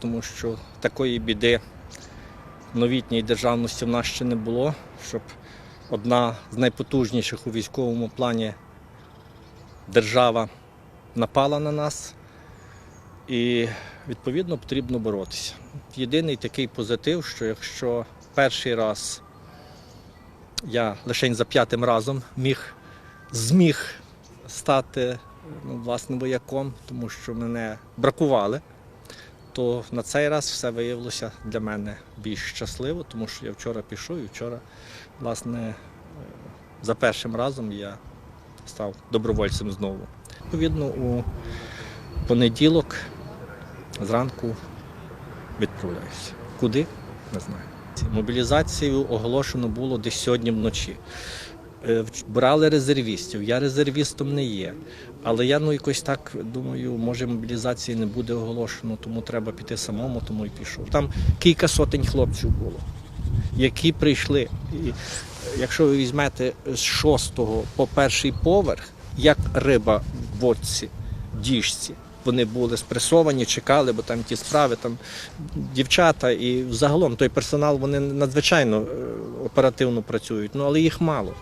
тому що такої біди новітньої державності в нас ще не було, щоб одна з найпотужніших у військовому плані держава напала на нас. І відповідно потрібно боротися. Єдиний такий позитив, що якщо перший раз я лише за п'ятим разом міг, зміг стати ну, власне вояком, тому що мене бракували, то на цей раз все виявилося для мене більш щасливо, тому що я вчора пішов і вчора, власне, е, за першим разом я став добровольцем знову. Відповідно, у понеділок зранку відправляюся. Куди? Не знаю. Мобілізацію оголошено було десь сьогодні вночі. Е, Брали резервістів. Я резервістом не є. Але я ну якось так думаю, може мобілізації не буде оголошено, тому треба піти самому, тому і пішов. Там кілька сотень хлопців було, які прийшли. І е, якщо ви візьмете з шостого по перший поверх, як риба в водці, діжці. Вони були спресовані, чекали, бо там ті справи, там дівчата і загалом той персонал вони надзвичайно е, оперативно працюють, ну але їх мало.